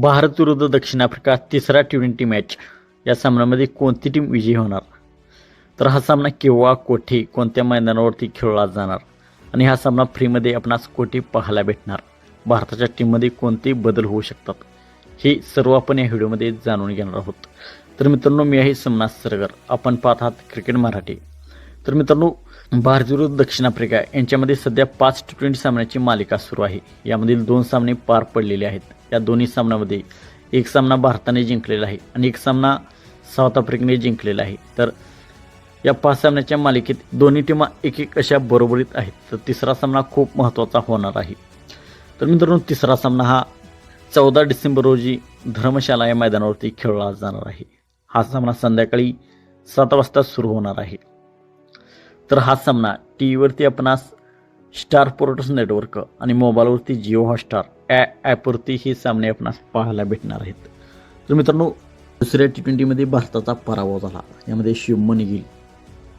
भारत विरुद्ध दक्षिण आफ्रिका तिसरा टी ट्वेंटी मॅच या सामन्यामध्ये कोणती टीम विजयी होणार? तर हा सामना केव्हा कोठे कोणत्या मैदानावरती खेळला जाणार? आणि हा सामना फ्रीमध्ये आपणास कोठे पाहायला भेटणार? भारताच्या टीममध्ये कोणते बदल होऊ शकतात? हे सर्व आपण या व्हिडिओमध्ये जाणून घेणार आहोत. तर मित्रांनो मी आहे समनाथ सरगर. आपण पाहत आहात क्रिकेट मराठी. तर मित्रांनो भारत विरुद्ध दक्षिण आफ्रिका यांच्यामध्ये सध्या पाच टी ट्वेंटी सामन्याची मालिका सुरू आहे. यामधील दोन सामने पार पडलेले आहेत. या दोन्ही सामन्यामध्ये एक सामना भारताने जिंकलेला आहे आणि एक सामना साऊथ आफ्रिकेने जिंकलेला आहे. तर या पाच सामन्याच्या मालिकेत दोन्ही टीमा एक एक अशा बरोबरीत आहेत. तर तिसरा सामना खूप महत्त्वाचा होणार आहे. तर मित्रांनो तिसरा सामना हा चौदा डिसेंबर रोजी धर्मशाला या मैदानावरती खेळला जाणार आहे. हा सामना संध्याकाळी सात वाजता सुरू होणार आहे. तर हा सामना. टी व्हीवरती आपणास स्टार पोर्टस नेटवर्क आणि मोबाईलवरती जिओ हॉटस्टार ॲ ॲपवरती हे सामने आपणास पाहायला भेटणार आहेत. तर मित्रांनो दुसऱ्या टी ट्वेंटीमध्ये भारताचा पराभव झाला. यामध्ये शुभमन गिल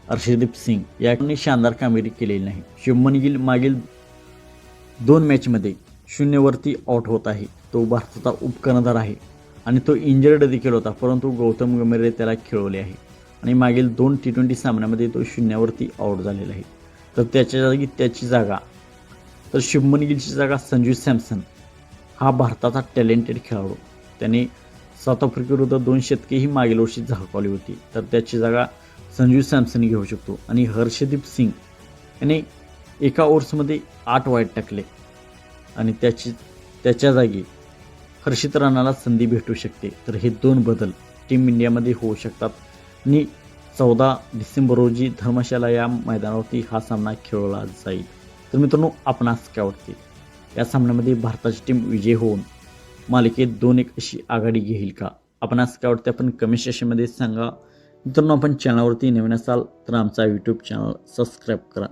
हर्षदीप सिंग यांनी शानदार कामगिरी केलेली नाही. शुभमन गिल मागील दोन मॅचमध्ये शून्यवरती आउट होत आहे. तो भारताचा उपकर्णधार आहे आणि तो इंजर्ड देखील होता परंतु गौतम गंभीरने त्याला खेळवले आहे. आणि मागील दोन टी ट्वेंटी सामन्यामध्ये तो शून्यावरती आउट झालेला आहे. तर त्याच्या जागी त्याची जागा तर शुभमन गिलची जागा संजू सॅमसन. हा भारताचा टॅलेंटेड खेळाडू. त्याने साऊथ आफ्रिकेविरुद्ध दोन शतकेही मागील वर्षी झळकावली होती. तर त्याची जागा संजू सॅमसन घेऊ शकतो. आणि हर्षदीप सिंग याने एका ओव्हर्समध्ये आठ वाईट टाकले. आणि त्याची त्याच्या जागी हर्षित राणाला संधी भेटू शकते. तर हे दोन बदल टीम इंडियामध्ये होऊ शकतात. आणि चौदा डिसेंबर रोजी धर्मशाला या मैदानावरती हा सामना खेळवला जाईल तर मित्रांनो आपणास काय वाटते या सामन्यामध्ये भारताची टीम विजय होऊन मालिकेत दोन एक अशी आघाडी घेईल का आपणास काय वाटते आपण कमेंट सेशनमध्ये सांगा मित्रांनो आपण चॅनलवरती नवीन असाल तर आमचा यूट्यूब चॅनल सबस्क्राईब करा